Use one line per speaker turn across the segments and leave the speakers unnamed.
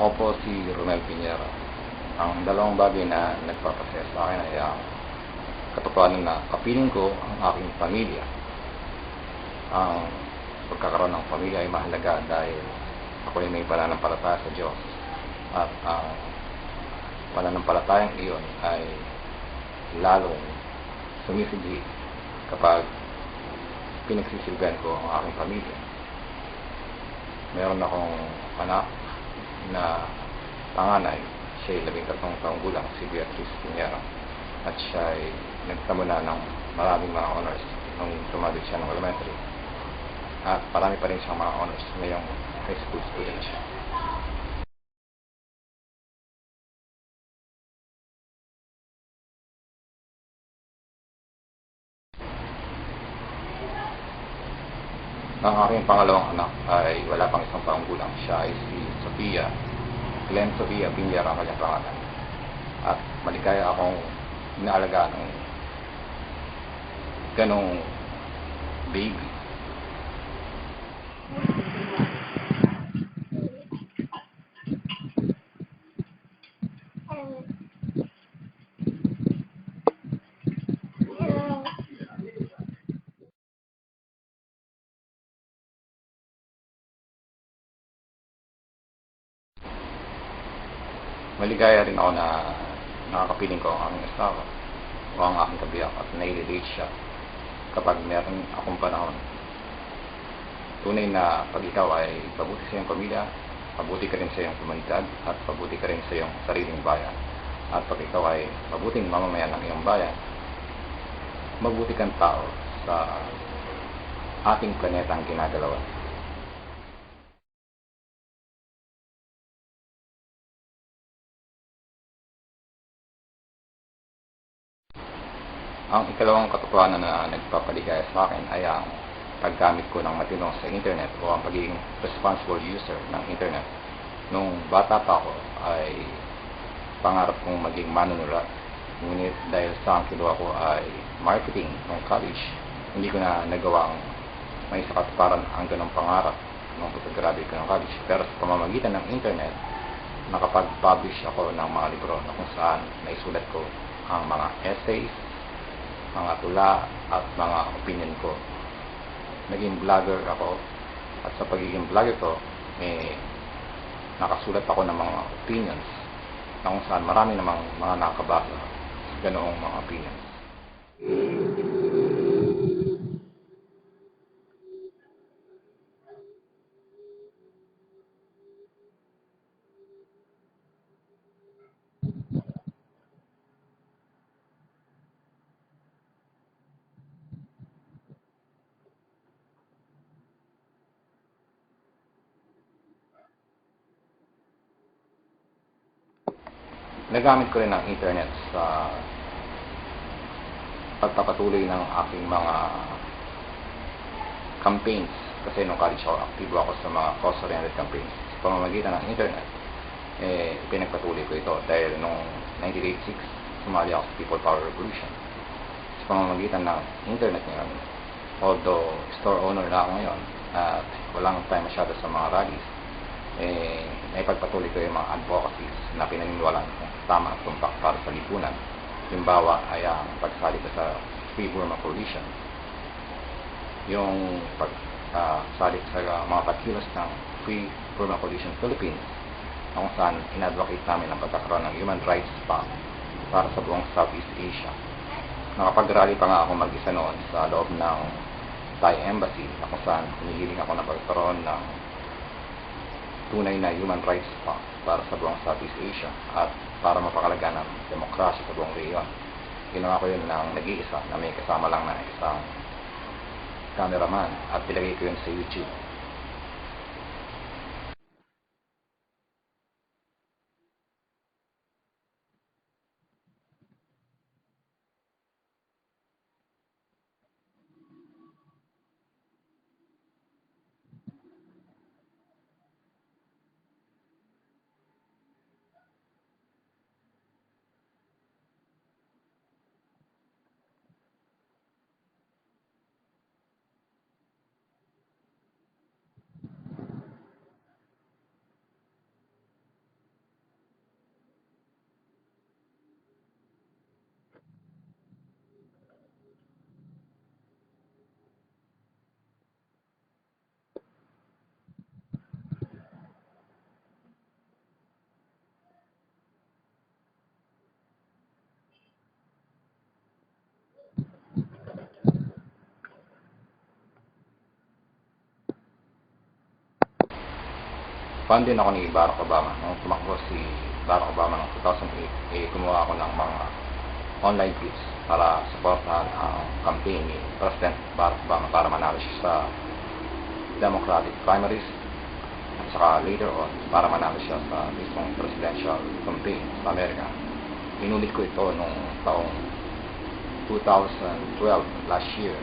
Ako po si Romel Piñera. Ang dalawang bagay na nagpapasaya sa akin ay ang katotohanan na kapiling ko ang aking pamilya. Ang pagkakaroon ng pamilya ay mahalaga dahil ako ay may pananampalataya sa Diyos. At ang pananampalatayang iyon ay lalong sumisighi kapag pinagsisilbihan ko ang aking pamilya. Meron akong anak na panganay, siya ay labing tatlong taong gulang, si Beatrice Piñera. At siya ay nagtamo na ng maraming mga honors nung tumalik siya ng elementary. At marami pa rin siyang mga honors ngayong high school student siya. Ang aking pangalawang anak ay wala pang isang taong gulang. Siya ay si Sofia, Glenn Sofia kanyang pangalan. At maligaya akong inaalagaan ng ganong baby. Maligaya rin ako na nakakapiling ko ang aming asawa o ang aking kabiyak at nai-relate siya kapag meron akong panahon. Tunay na pag ikaw ay pabuti sa iyong pamilya, pabuti ka rin sa iyong komunidad at pabuti ka rin sa iyong sariling bayan. At pag ikaw ay mabuting mamamayan ng iyong bayan, mabuti kang tao sa ating planetang ginagalawan. Ang ikalawang katotohanan na nagpapaligaya sa akin ay ang paggamit ko ng matino sa internet o ang pagiging responsible user ng internet. Nung bata pa ako ay pangarap kong maging manunulat. Ngunit dahil sa ang kinuha ko ay marketing ng college, hindi ko na nagawang may sakatuparan ang ganong pangarap nung pagka-graduate ko ng college. Pero sa pamamagitan ng internet, nakapag-publish ako ng mga libro na kung saan naisulat ko ang mga essays, mga tula at mga opinion ko. Naging vlogger ako at sa pagiging vlogger ko, may nakasulat ako ng mga opinions na kung saan marami namang mga nakabasa sa ganoong mga opinions. Nagamit ko rin ang internet sa pagpapatuloy ng aking mga campaigns kasi nung college ako, aktibo ako sa mga cause-oriented campaigns. Sa pamamagitan ng internet, eh, pinagpatuloy ko ito dahil nung 1986, sumali ako sa People Power Revolution. Sa pamamagitan ng internet ngayon, although store owner na ako ngayon at walang time masyado sa mga rallies, eh, naipagpatuloy ko yung mga advocacies na pinaniniwalaan kung tama at tumpak para sa lipunan. Halimbawa ay ang pagsali ko sa Free Burma Coalition. Yung pagsali sa uh, mga pagkilos ng Free Burma Coalition Philippines kung saan inadvocate namin ang pagkakaroon ng human rights pa para sa buong Southeast Asia. Nakapag-rally pa nga ako mag-isa noon sa loob ng Thai Embassy na kung saan hinihiling ako na pagkaroon ng tunay na human rights pa para sa buong Southeast Asia at para mapakalaga ng demokrasya sa buong rehiyon. Ginawa ko yun ng nag-iisa na may kasama lang na isang cameraman at nilagay ko yun sa YouTube. Fan din ako ni Barack Obama. Nung tumakbo si Barack Obama noong 2008, eh, gumawa ako ng mga online clips para supportahan ang campaign ni President Barack Obama para manalo siya sa Democratic primaries at saka later on para manalo siya sa mismong presidential campaign sa Amerika. Inulit ko ito nung taong 2012 last year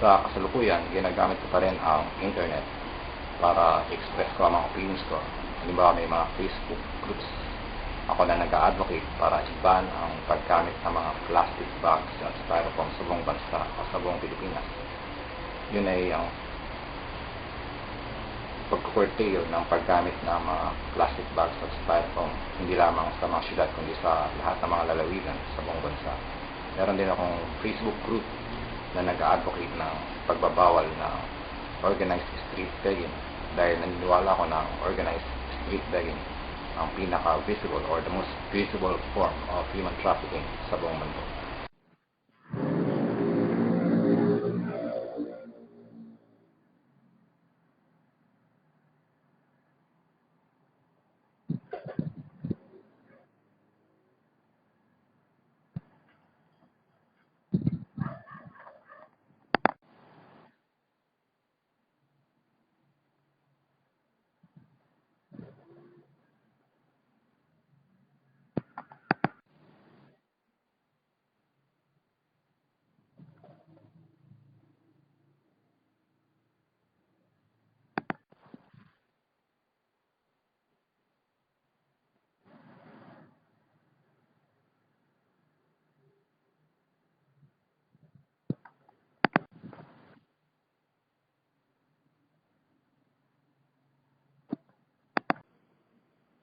sa kasalukuyan, ginagamit ko pa rin ang internet para express ko ang mga opinions ko. Halimbawa, may mga Facebook groups ako na nag-advocate para i-ban ang paggamit ng mga plastic bags at styrofoam sa buong bansa o sa buong Pilipinas. Yun ay ang pagkukurtail ng paggamit ng mga plastic bags at styrofoam hindi lamang sa mga syudad kundi sa lahat ng mga lalawigan sa buong bansa. Meron din akong Facebook group na nag-advocate ng pagbabawal ng organized street begging dahil naniniwala ko na organized street begging ang pinaka-visible or the most visible form of human trafficking sa buong mundo.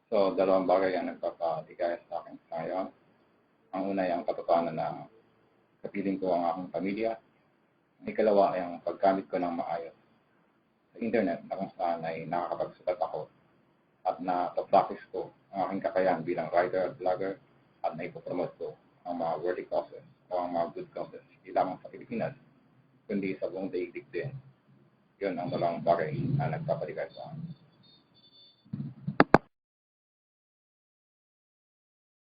So, dalawang bagay ang nagpapaligaya sa akin ngayon. Ang una ay ang katotohanan na kapiling ko ang aking pamilya. Ang ikalawa ay ang paggamit ko ng maayos sa internet na kung saan ay nakakapagsulat ako at na practice ko ang aking kakayahan bilang writer at vlogger at na ipopromote ko ang mga worthy causes o ang mga good causes hindi lamang sa Pilipinas kundi sa buong daigdig din. Yun ang dalawang bagay na nagpapaligaya sa akin.